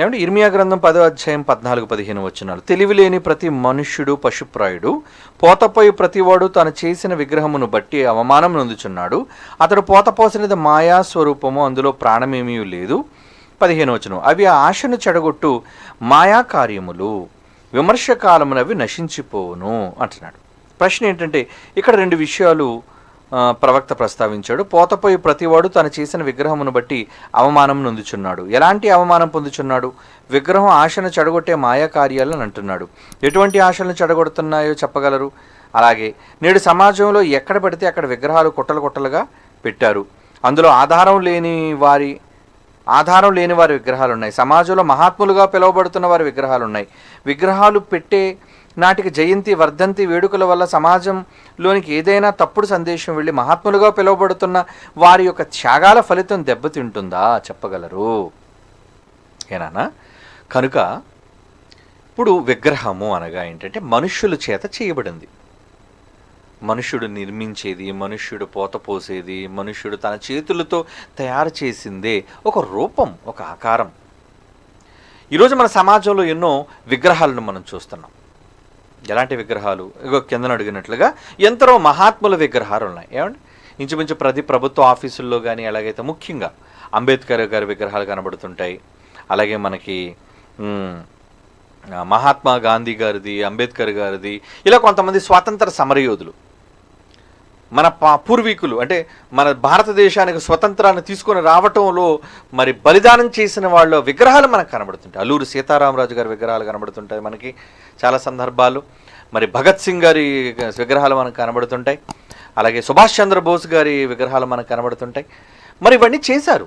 ఏమంటే ఇర్మియా గ్రంథం పదో అధ్యాయం పద్నాలుగు పదిహేను వచ్చినాడు తెలివిలేని ప్రతి మనుష్యుడు పశుప్రాయుడు పోతపోయి ప్రతివాడు తాను చేసిన విగ్రహమును బట్టి అవమానం నొందుచున్నాడు. అతడు పోతపోసినది మాయా స్వరూపము అందులో ప్రాణమేమీ లేదు. పదిహేను వచనం. అవి ఆ ఆశను చెడగొట్టు మాయా కార్యములు. విమర్శకాలమునవి నశించిపోవును అంటున్నాడు. ప్రశ్న ఏంటంటే ఇక్కడ రెండు విషయాలు ప్రవక్త ప్రస్తావించాడు. పోతపోయి ప్రతివాడు తను చేసిన విగ్రహమును బట్టి అవమానం నొందుచున్నాడు. ఎలాంటి అవమానం పొందుచున్నాడు? విగ్రహం ఆశను చెడగొట్టే మాయా కార్యాలను అంటున్నాడు. ఎటువంటి ఆశలను చెడగొడుతున్నాయో చెప్పగలరు? అలాగే నేడు సమాజంలో ఎక్కడ పడితే అక్కడ విగ్రహాలు కుట్టలు కుట్టలుగా పెట్టారు. అందులో ఆధారం లేని వారి ఆధారం లేని వారి విగ్రహాలు ఉన్నాయి సమాజంలో మహాత్ములుగా పిలువబడుతున్న వారి విగ్రహాలు ఉన్నాయి విగ్రహాలు పెట్టే నాటికి జయంతి వర్ధంతి వేడుకల వల్ల సమాజంలోనికి ఏదైనా తప్పుడు సందేశం వెళ్ళి మహాత్ములుగా పిలువబడుతున్న వారి యొక్క త్యాగాల ఫలితం దెబ్బతింటుందా? చెప్పగలరు. ఏనానా కనుక ఇప్పుడు విగ్రహము అనగా ఏంటంటే మనుష్యుల చేత చేయబడింది. మనుష్యుడు నిర్మించేది మనుష్యుడు పోత పోసేది మనుష్యుడు తన చేతులతో తయారు చేసిందే ఒక రూపం ఒక ఆకారం. ఈరోజు మన సమాజంలో ఎన్నో విగ్రహాలను మనం చూస్తున్నాం. ఎలాంటి విగ్రహాలు? ఇగో కిందన అడిగినట్లుగా ఎంతరో మహాత్ముల విగ్రహాలు ఉన్నాయి ఏమండి? ఇంచుమించు ప్రతి ప్రభుత్వ ఆఫీసుల్లో కానీ ఎలాగైతే ముఖ్యంగా అంబేద్కర్ గారి విగ్రహాలు కనబడుతుంటాయి అలాగే మనకి మహాత్మా గాంధీ గారిది అంబేద్కర్ గారిది ఇలా కొంతమంది స్వాతంత్ర సమరయోధులు. మన పూర్వీకులు అంటే మన భారతదేశానికి స్వతంత్రాన్ని తీసుకొని రావటంలో మరి బలిదానం చేసిన వాళ్ళ విగ్రహాలు మనకు కనబడుతుంటాయి. అల్లూరు సీతారామరాజు గారి విగ్రహాలు కనబడుతుంటాయి మనకి చాలా సందర్భాలు. మరి భగత్ సింగ్ గారి విగ్రహాలు మనకు కనబడుతుంటాయి. అలాగే సుభాష్ చంద్రబోస్ గారి విగ్రహాలు మనకు కనబడుతుంటాయి. మరి ఇవన్నీ చేశారు.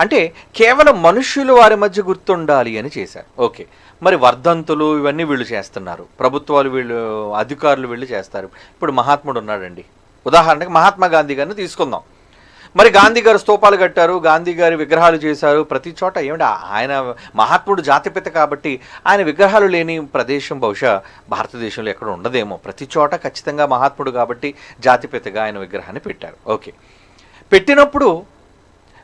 అంటే కేవలం మనుష్యులు వారి మధ్య గుర్తుండాలి అని చేశారు. ఓకే. మరి వర్ధంతులు ఇవన్నీ వీళ్ళు చేస్తున్నారు. ప్రభుత్వాలు వీళ్ళు అధికారులు వీళ్ళు చేస్తారు. ఇప్పుడు మహాత్ముడు ఉన్నాడండి. ఉదాహరణకి మహాత్మా గాంధీ గారిని తీసుకుందాం. మరి గాంధీ గారు స్తూపాలు కట్టారు గాంధీ గారి విగ్రహాలు చేశారు ప్రతి చోట ఏమిటి? ఆయన మహాత్ముడు జాతిపిత కాబట్టి ఆయన విగ్రహాలు లేని ప్రదేశం బహుశా భారతదేశంలో ఎక్కడ ఉండదేమో. ప్రతి చోట ఖచ్చితంగా మహాత్ముడు కాబట్టి జాతిపితగా ఆయన విగ్రహాన్ని పెట్టారు. ఓకే. పెట్టినప్పుడు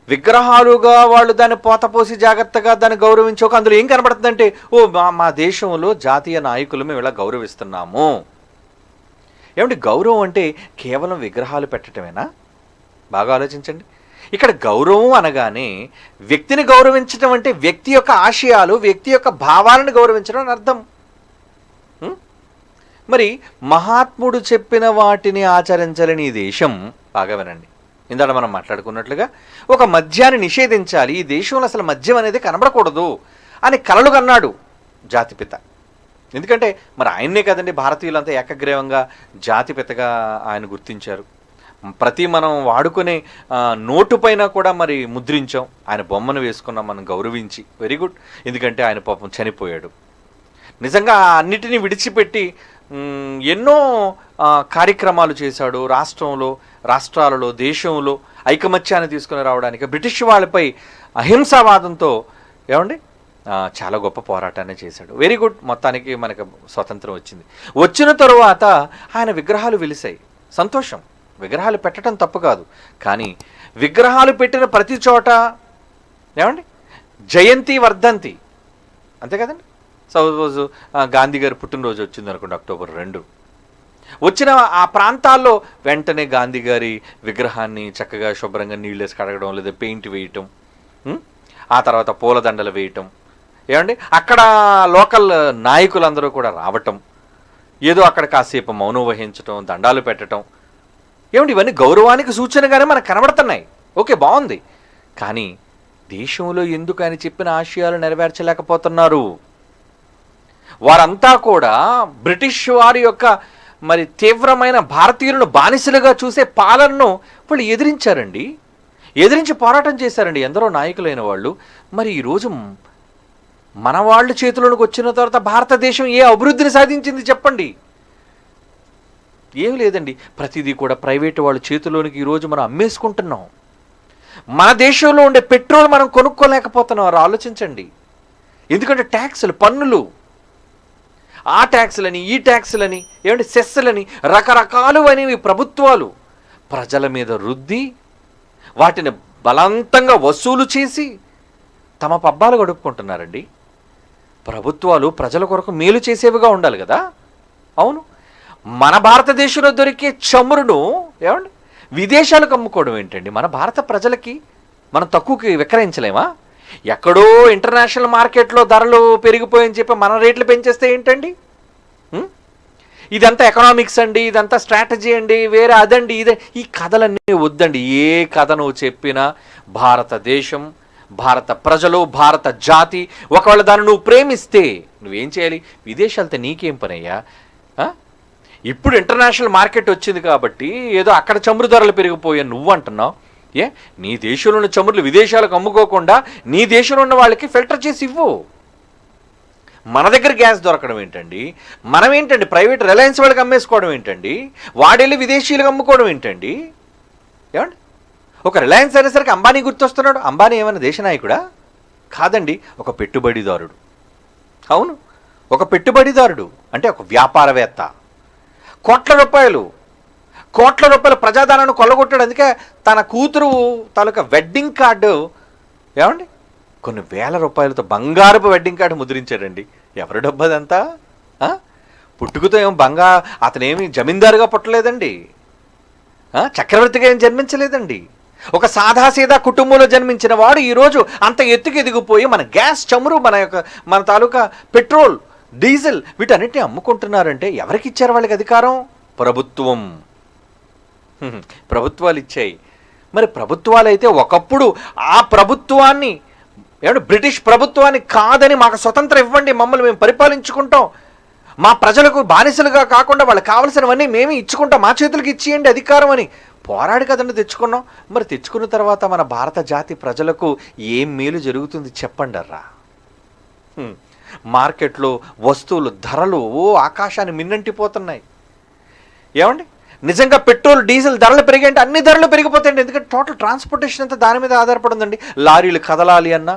విగ్రహాలుగా వాళ్ళు దాన్ని పోతపోసి జాగ్రత్తగా దాన్ని గౌరవించక అందులో ఏం కనబడుతుందంటే ఓ మా మా దేశంలో జాతీయ నాయకులు మేము ఇలా గౌరవిస్తున్నాము. ఏమంటే గౌరవం అంటే కేవలం విగ్రహాలు పెట్టడమేనా బాగా ఆలోచించండి. ఇక్కడ గౌరవం అనగానే వ్యక్తిని గౌరవించడం అంటే వ్యక్తి యొక్క ఆశయాలు వ్యక్తి యొక్క భావాలను గౌరవించడం అని అర్థం. మరి మహాత్ముడు చెప్పిన వాటిని ఆచరించాలని ఈ దేశం బాగా వినండి. ఇందాక మనం మాట్లాడుకున్నట్లుగా ఒక మద్యాన్ని నిషేధించాలి ఈ దేశంలో అసలు మద్యం అనేది కనబడకూడదు అని కలలు కన్నాడు జాతిపిత. ఎందుకంటే మరి ఆయన్నే కదండి భారతీయులంతా ఏకగ్రీవంగా జాతిపితగా ఆయన గుర్తించారు. ప్రతి మనం వాడుకునే నోటు పైన కూడా మరి ముద్రించాం. ఆయన బొమ్మను వేసుకున్నాం మనం గౌరవించి. వెరీ గుడ్ ఎందుకంటే ఆయన పాపం చనిపోయాడు. నిజంగా అన్నిటినీ విడిచిపెట్టి ఎన్నో కార్యక్రమాలు చేశాడు. రాష్ట్రంలో రాష్ట్రాలలో దేశంలో ఐకమత్యాన్ని తీసుకుని రావడానికి బ్రిటిష్ వాళ్ళపై అహింసావాదంతో ఏమండి? చాలా గొప్ప పోరాటాన్ని చేశాడు. వెరీ గుడ్ మొత్తానికి మనకు స్వతంత్రం వచ్చింది. వచ్చిన తరువాత ఆయన విగ్రహాలు వెలిసాయి సంతోషం. విగ్రహాలు పెట్టడం తప్పు కాదు. కానీ విగ్రహాలు పెట్టిన ప్రతి చోట ఏమండి? జయంతి వర్ధంతి. అంతే కదండి? సపోజ్ గాంధీ గారు పుట్టినరోజు వచ్చింది అనుకోండి అక్టోబర్ రెండు. వచ్చిన ఆ ప్రాంతాల్లో వెంటనే గాంధీ గారి విగ్రహాన్ని చక్కగా శుభ్రంగా నీళ్ళేసి కడగడం లేదా పెయింట్ వేయటం ఆ తర్వాత పూలదండలు వేయటం ఏమండి? అక్కడ లోకల్ నాయకులందరూ కూడా రావటం ఏదో అక్కడ కాసేపు మౌనం వహించటం దండాలు పెట్టటం. ఏమిటి ఇవన్నీ గౌరవానికి సూచనగానే మనకు కనబడుతున్నాయి. ఓకే బాగుంది. కానీ దేశంలో ఎందుకు అని చెప్పిన ఆశయాలు నెరవేర్చలేకపోతున్నారు? వారంతా కూడా బ్రిటిష్ వారి యొక్క మరి తీవ్రమైన భారతీయులను బానిసలుగా చూసే పాలనను వాళ్ళు ఎదిరించారండి. ఎదిరించి పోరాటం చేశారండి ఎందరో నాయకులైన వాళ్ళు. మరి ఈరోజు మన వాళ్ళ చేతిలోకి వచ్చిన తర్వాత భారతదేశం ఏ అభివృద్ధిని సాధించింది చెప్పండి. ఏం లేదండి. ప్రతిదీ కూడా ప్రైవేటు వాళ్ళ చేతిలోనికి ఈరోజు మనం అమ్మేసుకుంటున్నాం. మన దేశంలో ఉండే పెట్రోల్ మనం కొనుక్కోలేకపోతున్నాం. ఆలోచించండి. ఎందుకంటే ట్యాక్సులు పన్నులు. ఆ ట్యాక్సులని ఈ ట్యాక్సులని ఏమంటే సెస్సులని రకరకాలు అనేవి ప్రభుత్వాలు ప్రజల మీద రుద్ది వాటిని బలవంతంగా వసూలు చేసి తమ పబ్బాలు గడుపుకుంటున్నారండి. ప్రభుత్వాలు ప్రజల కొరకు మేలు చేసేవిగా ఉండాలి కదా? అవును. మన భారతదేశంలో దొరికే చమురును ఏమండి? విదేశాలకు అమ్ముకోవడం ఏంటండి? మన భారత ప్రజలకి మనం తక్కువకి విక్రయించలేమా? ఎక్కడో ఇంటర్నేషనల్ మార్కెట్లో ధరలు పెరిగిపోయని చెప్పి మన రేట్లు పెంచేస్తే ఏంటండి? ఇదంతా ఎకనామిక్స్ అండి ఇదంతా స్ట్రాటజీ అండి వేరే అదండి ఇదే. ఈ కథలన్నీ వద్దండి. ఏ కథ నువ్వు చెప్పినా భారతదేశం భారత ప్రజలు భారత జాతి ఒకవేళ దాన్ని నువ్వు ప్రేమిస్తే నువ్వేం చేయాలి? విదేశాలతో నీకేం పనయ్యా? ఇప్పుడు ఇంటర్నేషనల్ మార్కెట్ వచ్చింది కాబట్టి ఏదో అక్కడ చమురు ధరలు పెరిగిపోయా నువ్వు అంటున్నావు. ఏ? నీ దేశంలో ఉన్న చమురులు విదేశాలకు అమ్ముకోకుండా నీ దేశంలో ఉన్న వాళ్ళకి ఫిల్టర్ చేసి ఇవ్వు. మన దగ్గర గ్యాస్ దొరకడం ఏంటండి? మనం ఏంటండి? ప్రైవేట్ రిలయన్స్ వాళ్ళకి అమ్మేసుకోవడం ఏంటండి? వాడెళ్ళి విదేశీయులకు అమ్ముకోవడం ఏంటండి? ఏమండి? ఒక రిలయన్స్ అనేసరికి అంబానీ గుర్తొస్తున్నాడు. అంబానీ ఏమైనా దేశ నాయకుడా? కాదండి ఒక పెట్టుబడిదారుడు. అవును ఒక పెట్టుబడిదారుడు అంటే ఒక వ్యాపారవేత్త. కోట్ల రూపాయలు కోట్ల రూపాయల ప్రజాధనాన్ని కొల్లగొట్టాడు. అందుకే తన కూతురు తాలూకా వెడ్డింగ్ కార్డు ఏమండి? కొన్ని వేల రూపాయలతో బంగారపు వెడ్డింగ్ కార్డు ముద్రించాడండి. ఎవరి డబ్బు అదంతా పుట్టుకతో ఏం బంగా అతనేమి జమీందారుగా పుట్టలేదండి. చక్రవర్తిగా ఏం జన్మించలేదండి. ఒక సాదాసీదా కుటుంబంలో జన్మించిన వాడు ఈరోజు అంత ఎత్తుకు ఎదిగిపోయి మన గ్యాస్ చమురు మన యొక్క మన తాలూకా పెట్రోల్ డీజిల్ వీటన్నిటిని అమ్ముకుంటున్నారంటే ఎవరికి ఇచ్చారు వాళ్ళకి అధికారం? ప్రభుత్వం. ప్రభుత్వాలు ఇచ్చాయి. మరి ప్రభుత్వాలు అయితే ఒకప్పుడు ఆ ప్రభుత్వాన్ని ఏమంటే బ్రిటిష్ ప్రభుత్వాన్ని కాదని మాకు స్వతంత్రం ఇవ్వండి మమ్మల్ని మేము పరిపాలించుకుంటాం. మా ప్రజలకు బానిసలుగా కాకుండా వాళ్ళకి కావలసినవన్నీ మేమే ఇచ్చుకుంటాం మా చేతులకి ఇచ్చేయండి అధికారం అని. పోరాడి కదండి తెచ్చుకున్నాం. మరి తెచ్చుకున్న తర్వాత మన భారత జాతి ప్రజలకు ఏం మేలు జరుగుతుంది చెప్పండి అర్రా. మార్కెట్లో వస్తువులు ధరలు ఓ ఆకాశాన్ని మిన్నంటిపోతున్నాయి. ఏమండి? నిజంగా పెట్రోల్ డీజిల్ ధరలు పెరిగాయంటే అన్ని ధరలు పెరిగిపోతాయండి. ఎందుకంటే టోటల్ ట్రాన్స్పోర్టేషన్ అంతా దాని మీద ఆధారపడిందండి. లారీలు కదలాలి అన్నా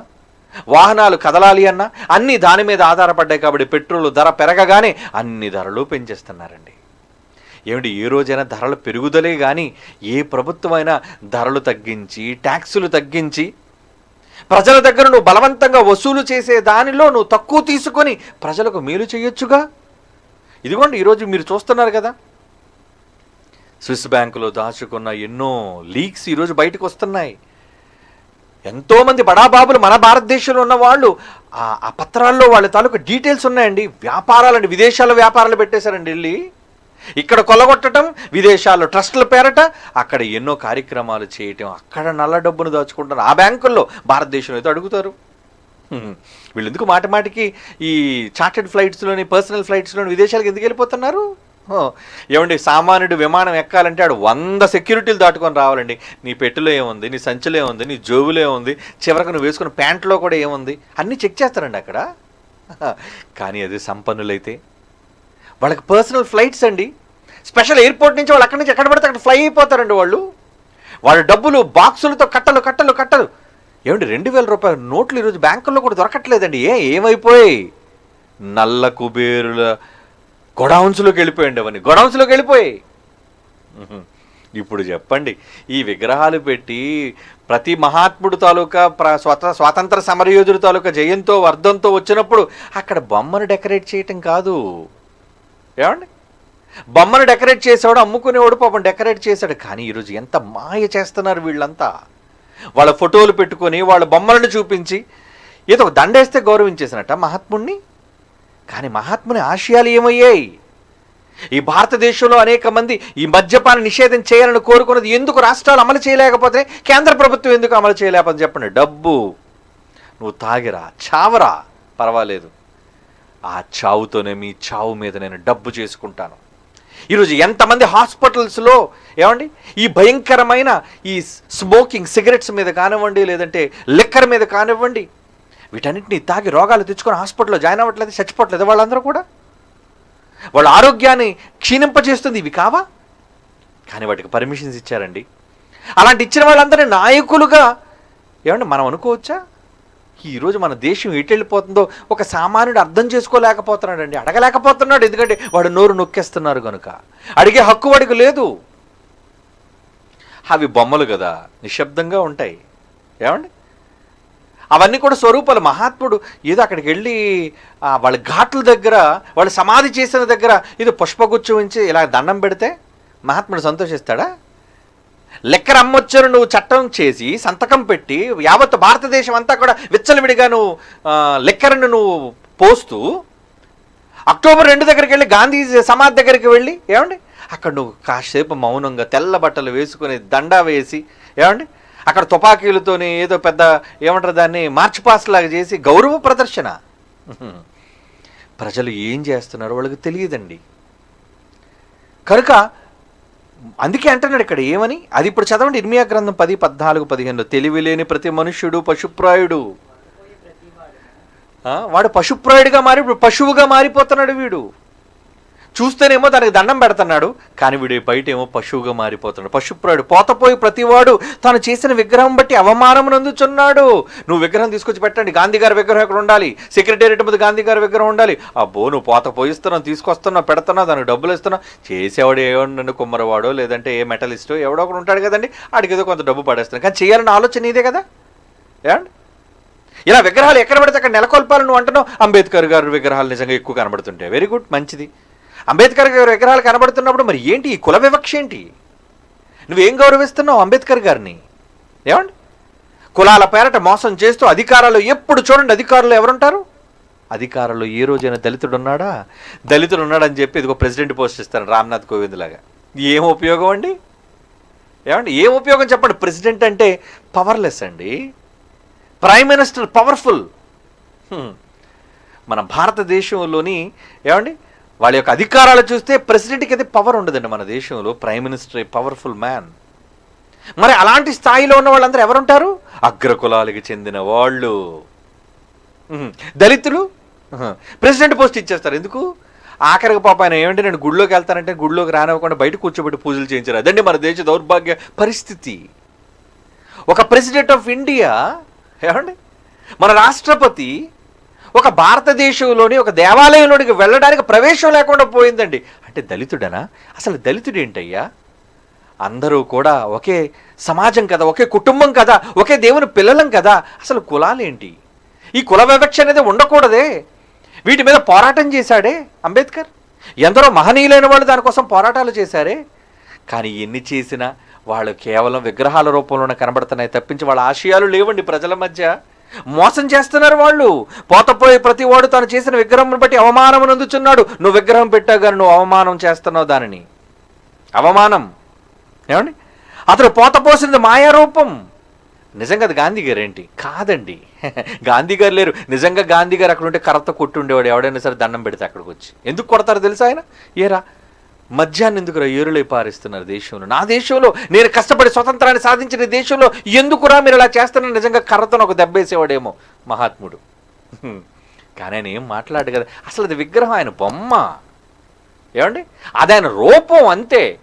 వాహనాలు కదలాలి అన్నా అన్నీ దాని మీద ఆధారపడ్డాయి కాబట్టి పెట్రోల్ ధర పెరగగానే అన్ని ధరలు పెంచేస్తున్నారండి. ఏమిటి ఏ రోజైనా ధరలు పెరుగుదలే కానీ ఏ ప్రభుత్వమైనా ధరలు తగ్గించి ట్యాక్సులు తగ్గించి ప్రజల దగ్గర నువ్వు బలవంతంగా వసూలు చేసే దానిలో నువ్వు తక్కువ తీసుకొని ప్రజలకు మేలు చేయొచ్చుగా? ఇదిగోండి ఈరోజు మీరు చూస్తున్నారు కదా. స్విస్ బ్యాంకులో దాచుకున్న ఎన్నో లీక్స్ ఈరోజు బయటకు వస్తున్నాయి. ఎంతోమంది బడాబాబులు మన భారతదేశంలో ఉన్న వాళ్ళు ఆ ఆ పత్రాల్లో వాళ్ళ తాలూకు డీటెయిల్స్ ఉన్నాయండి. వ్యాపారాలండి విదేశాల వ్యాపారాలు పెట్టేశారండి వెళ్ళి ఇక్కడ కొలగొట్టడం విదేశాల్లో ట్రస్టుల పేరట అక్కడ ఎన్నో కార్యక్రమాలు చేయటం అక్కడ నల్ల డబ్బును దాచుకుంటారు ఆ బ్యాంకుల్లో భారతదేశంలో అయితే అడుగుతారు. వీళ్ళెందుకు వీళ్ళు ఎందుకు మాటి మాటికి ఈ చార్టెడ్ ఫ్లైట్స్లోని పర్సనల్ ఫ్లైట్స్లోని విదేశాలకు ఎందుకు వెళ్ళిపోతున్నారు? ఏమండి సామాన్యుడు విమానం ఎక్కాలంటే ఆడు వంద సెక్యూరిటీలు దాటుకొని రావాలండి. నీ పెట్టులో ఏముంది నీ సంచిలో ఏముంది నీ జోబులో ఏముంది చివరకు నువ్వు వేసుకున్న ప్యాంట్లో కూడా ఏముంది? అన్నీ చెక్ చేస్తారండి అక్కడ. కానీ అది సంపన్నులైతే వాళ్ళకి పర్సనల్ ఫ్లైట్స్ అండి. స్పెషల్ ఎయిర్పోర్ట్ నుంచి వాళ్ళు అక్కడి నుంచి ఎక్కడ పడితే అక్కడ ఫ్లై అయిపోతారండి వాళ్ళు. వాళ్ళ డబ్బులు బాక్సులతో కట్టలు కట్టలు కట్టలు. ఏమండి రెండు వేల రూపాయల నోట్లు ఈరోజు బ్యాంకుల్లో కూడా దొరకట్లేదండి. ఏ ఏమైపోయాయి? నల్ల కుబేరుల గొడౌన్స్లోకి వెళ్ళిపోయండి అవన్నీ. గొడౌన్స్లోకి వెళ్ళిపోయాయి. ఇప్పుడు చెప్పండి ఈ విగ్రహాలు పెట్టి ప్రతి మహాత్ముడు తాలూకా ప్ర స్వత స్వాతంత్ర సమరయోధుడు తాలూకా జయంతో వర్ధంతో వచ్చినప్పుడు అక్కడ బొమ్మను డెకరేట్ చేయటం కాదు. ఏమండి? బొమ్మను డెకరేట్ చేసేవాడు అమ్ముకునేవాడు పాపం డెకరేట్ చేశాడు. కానీ ఈరోజు ఎంత మాయ చేస్తున్నారు వీళ్ళంతా. వాళ్ళ ఫోటోలు పెట్టుకొని వాళ్ళ బొమ్మలను చూపించి ఏదో ఒక దండేస్తే గౌరవించేసినట్ట మహాత్ముణ్ణి. కానీ మహాత్ముని ఆశయాలు ఏమయ్యాయి? ఈ భారతదేశంలో అనేక మంది ఈ మద్యపాన నిషేధం చేయాలని కోరుకున్నది ఎందుకు? రాష్ట్రాలు అమలు చేయలేకపోతే కేంద్ర ప్రభుత్వం ఎందుకు అమలు చేయలేకపోతే చెప్పండి. డబ్బు. నువ్వు తాగిరా చావరా. పర్వాలేదు. ఆ చావుతోనే మీ చావు మీద నేను డబ్బు చేసుకుంటాను. ఈరోజు ఎంతమంది హాస్పిటల్స్లో ఏమండి? ఈ భయంకరమైన ఈ స్మోకింగ్ సిగరెట్స్ మీద కానివ్వండి లేదంటే లిక్కర్ మీద కానివ్వండి వీటన్నిటిని తాగి రోగాలు తెచ్చుకొని హాస్పిటల్లో జాయిన్ అవ్వట్లేదు చచ్చిపోవట్లేదు వాళ్ళందరూ కూడా? వాళ్ళ ఆరోగ్యాన్ని క్షీణింపజేస్తుంది ఇవి కావా? కానీ వాటికి పర్మిషన్స్ ఇచ్చారండి. అలాంటి ఇచ్చిన వాళ్ళందరినీ నాయకులుగా ఏమండి మనం అనుకోవచ్చా? ఈరోజు మన దేశం ఎటు వెళ్ళిపోతుందో ఒక సామాన్యుడు అర్థం చేసుకోలేకపోతున్నాడండి అడగలేకపోతున్నాడు. ఎందుకంటే వాడు నోరు నొక్కేస్తున్నారు కనుక అడిగే హక్కు వాడికి లేదు. అవి బొమ్మలు కదా నిశ్శబ్దంగా ఉంటాయి. ఏమండి? అవన్నీ కూడా స్వరూపాలు. మహాత్ముడు ఏదో అక్కడికి వెళ్ళి వాళ్ళ ఘాట్ల దగ్గర వాళ్ళు సమాధి చేసిన దగ్గర ఏదో పుష్పగుచ్చం ఉంచి ఇలా దండం పెడితే మహాత్ముడు సంతోషిస్తాడా? లెక్కర అమ్మొచ్చరు నువ్వు చట్టం చేసి సంతకం పెట్టి యావత్ భారతదేశం అంతా కూడా విచ్చలవిడిగా నువ్వు లెక్కరను నువ్వు పోస్తూ అక్టోబర్ రెండు దగ్గరికి వెళ్ళి గాంధీ సమాధి దగ్గరికి వెళ్ళి ఏమండి? అక్కడ నువ్వు కాసేపు మౌనంగా తెల్ల బట్టలు వేసుకుని దండా వేసి ఏమండి? అక్కడ తుపాకీలతోని ఏదో పెద్ద ఏమంటారు దాన్ని మార్చ్ పాస్ లాగా చేసి గౌరవ ప్రదర్శన. ప్రజలు ఏం చేస్తున్నారో వాళ్ళకి తెలియదండి. కనుక అందుకే అంటున్నాడు ఇక్కడ ఏమని? అది ఇప్పుడు చదవండి ఇర్మియా గ్రంథం పది పద్నాలుగు పదిహేనులో తెలివి లేని ప్రతి మనుష్యుడు పశుప్రాయుడు. వాడు పశుప్రాయుడిగా మారి పశువుగా మారిపోతున్నాడు వీడు. చూస్తేనేమో దానికి దండం పెడుతున్నాడు. కానీ వీడు బయట ఏమో పశువుగా మారిపోతున్నాడు. పశుప్రాయుడు పోతపోయి ప్రతివాడు తాను చేసిన విగ్రహం బట్టి అవమానం నందుచున్నాడు. నువ్వు విగ్రహం తీసుకొచ్చి పెట్టండి. గాంధీ గారి విగ్రహం ఇక్కడ ఉండాలి? సెక్రటేరియట్ మీద గాంధీ గారి విగ్రహం ఉండాలి? అబ్బో నువ్వు పోత పోయిస్తున్నావు తీసుకొస్తున్నావు పెడుతున్నావు దానికి డబ్బులు ఇస్తున్నావు. చేసేవాడు ఏమన్నా కుమ్మరవాడో లేదంటే ఏ మెటలిస్టో ఎవడో ఒకడు ఉంటాడు కదండి. ఆడికి ఏదో కొంత డబ్బు పడేస్తున్నాను కానీ చేయాలన్న ఆలోచన ఇదే కదా? ఏమండి? ఇలా విగ్రహాలు ఎక్కడ పడితే అక్కడ నెలకొల్పాలని నువ్వు అంటున్నావు? అంబేద్కర్ గారి విగ్రహాలు నిజంగా ఎక్కువ కనబడుతుంటాయి వెరీ గుడ్ మంచిది. అంబేద్కర్ గారి విగ్రహాలు కనబడుతున్నప్పుడు మరి ఏంటి? ఈ కుల వివక్ష ఏంటి? నువ్వేం గౌరవిస్తున్నావు అంబేద్కర్ గారిని? ఏమండి? కులాల పేరట మోసం చేస్తూ అధికారాలు ఎప్పుడు చూడండి అధికారులు ఎవరుంటారు? అధికారులు ఏ రోజైనా దళితుడు ఉన్నాడా దళితుడు ఉన్నాడని చెప్పి ఇదిగో ప్రెసిడెంట్ పోస్ట్ ఇస్తాను రామ్నాథ్ కోవింద్ లాగా. ఏం ఉపయోగం అండి? ఏమండి ఏం ఉపయోగం చెప్పండి? ప్రెసిడెంట్ అంటే పవర్లెస్ అండి. Prime minister powerful. మన భారతదేశంలోని ఏమండి? వాళ్ళ యొక్క అధికారాలు చూస్తే ప్రెసిడెంట్కి అయితే పవర్ ఉండదండి మన దేశంలో. ప్రైమ్ మినిస్టర్ పవర్ఫుల్ మ్యాన్ మరి అలాంటి స్థాయిలో ఉన్న వాళ్ళందరూ ఎవరుంటారు? అగ్రకులాలకి చెందిన వాళ్ళు. దళితులు? ప్రెసిడెంట్ పోస్ట్ ఇచ్చేస్తారు. ఎందుకు? ఆఖరికి పాప ఆయన ఏమంటే నేను గుడిలోకి వెళ్తానంటే గుడిలోకి రానివ్వకుండా బయట కూర్చోబెట్టి పూజలు చేయించారు. అదండి మన దేశ దౌర్భాగ్య పరిస్థితి. ఒక ప్రెసిడెంట్ ఆఫ్ ఇండియా ఏమండి? మన రాష్ట్రపతి ఒక భారతదేశంలోని ఒక దేవాలయంలోనికి వెళ్ళడానికి ప్రవేశం లేకుండా పోయిందండి. అంటే దళితుడనా? అసలు దళితుడు ఏంటయ్యా? అందరూ కూడా ఒకే సమాజం కదా ఒకే కుటుంబం కదా ఒకే దేవుని పిల్లలం కదా. అసలు కులాలేంటి? ఈ కుల వివక్ష అనేది ఉండకూడదే. వీటి మీద పోరాటం చేశాడే అంబేద్కర్? ఎందరో మహనీయులైన వాళ్ళు దానికోసం పోరాటాలు చేశారే? కానీ ఎన్ని చేసినా వాళ్ళు కేవలం విగ్రహాల రూపంలోనే కనబడుతున్నాయి తప్పించి వాళ్ళ ఆశయాలు లేవండి ప్రజల మధ్య. మోసం చేస్తున్నారు వాళ్ళు. పోతపోయి ప్రతి వాడు తాను చేసిన విగ్రహం బట్టి అవమానం అందుచున్నాడు. నువ్వు విగ్రహం పెట్టావు కానీ నువ్వు అవమానం చేస్తున్నావు దానిని. అవమానం. ఏమండి? అతడు పోతపోసింది మాయారూపం. నిజంగా అది గాంధీ గారు ఏంటి? కాదండి. గాంధీ గారు లేరు. నిజంగా గాంధీ గారు అక్కడ ఉంటే కర్రతో కొట్టి ఉండేవాడు ఎవడైనా సరే దండం పెడితే అక్కడికి వచ్చి. ఎందుకు కొడతారో తెలుసా ఆయన? ఏరా? మద్యాన్ని ఎందుకురా ఏరులై పారిస్తున్నారు దేశంలో? నా దేశంలో నేను కష్టపడి స్వతంత్రాన్ని సాధించిన దేశంలో ఎందుకురా మీరు ఇలా చేస్తున్నారు? నిజంగా కర్రతో ఒక దెబ్బేసేవాడేమో మహాత్ముడు. కానీ ఆయన ఏం మాట్లాడు కదా? అసలు అది విగ్రహం ఆయన బొమ్మ. ఏమండి? అది ఆయన రూపం అంతే.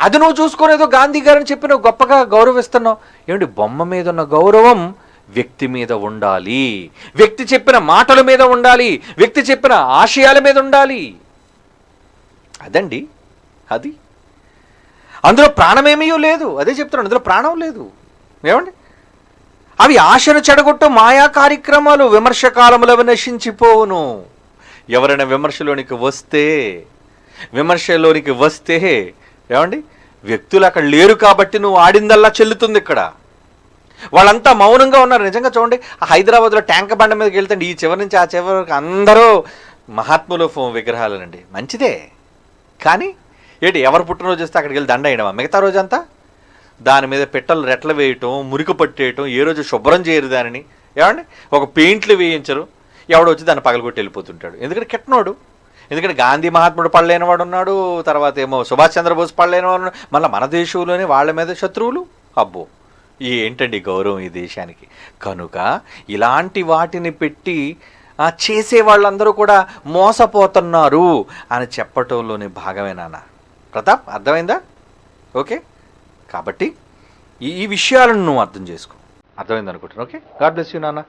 అది నువ్వు చూసుకునేదో గాంధీ గారిని చెప్పి నువ్వు గొప్పగా గౌరవిస్తున్నావు. ఏమండి? బొమ్మ మీద ఉన్న గౌరవం వ్యక్తి మీద ఉండాలి. వ్యక్తి చెప్పిన మాటల మీద ఉండాలి. వ్యక్తి చెప్పిన ఆశయాల మీద ఉండాలి. అదండి అది. అందులో ప్రాణమేమీ లేదు. అదే చెప్తున్నాను అందులో ప్రాణం లేదు. ఏమండి? అవి ఆశను చెడగొట్టు మాయా కార్యక్రమాలు విమర్శ కాలములో నశించిపోవును. ఎవరైనా విమర్శలోనికి వస్తే విమర్శలోనికి వస్తే ఏమండి? వ్యక్తులు అక్కడ లేరు కాబట్టి నువ్వు ఆడిందల్లా చెల్లుతుంది ఇక్కడ. వాళ్ళంతా మౌనంగా ఉన్నారు. నిజంగా చూడండి ఆ హైదరాబాద్లో ట్యాంక్ బండ మీదకి వెళ్తే ఈ చివరి నుంచి ఆ చివరి వరకు అందరూ మహాత్ములు ఫో- మంచిదే. కానీ ఏంటి ఎవరు పుట్టినరోజు వస్తే అక్కడికి వెళ్ళి దండ వేయడమా? మిగతా రోజంతా? దాని మీద పెట్టలు రెట్లు వేయటం మురికి పట్టేయటం ఏ రోజు శుభ్రం చేయరు దానిని. ఏమండి? ఒక పెయింట్లు వేయించరు. ఎవడో వచ్చి దాన్ని పగలగొట్టి వెళ్ళిపోతుంటాడు. ఎందుకంటే కెట్టనోడు. ఎందుకంటే గాంధీ మహాత్ముడు పడలేని వాడు ఉన్నాడు తర్వాత ఏమో సుభాష్ చంద్రబోస్ పడలేని వాడు ఉన్నాడు. మళ్ళీ మన దేశంలోనే వాళ్ళ మీద శత్రువులు? అబ్బో! ఏంటండి గౌరవం ఈ దేశానికి? కనుక ఇలాంటి వాటిని పెట్టి చేసే వాళ్ళందరూ కూడా మోసపోతున్నారు అని చెప్పటంలోని భాగమే నాన్న. ప్రతాప్ అర్థమైందా? ఓకే? కాబట్టి ఈ ఈ విషయాలను నువ్వు అర్థం చేసుకో. అర్థమైంది అనుకుంటున్నాను ఓకే? గాడ్ బ్లెస్ యూ నాన్న.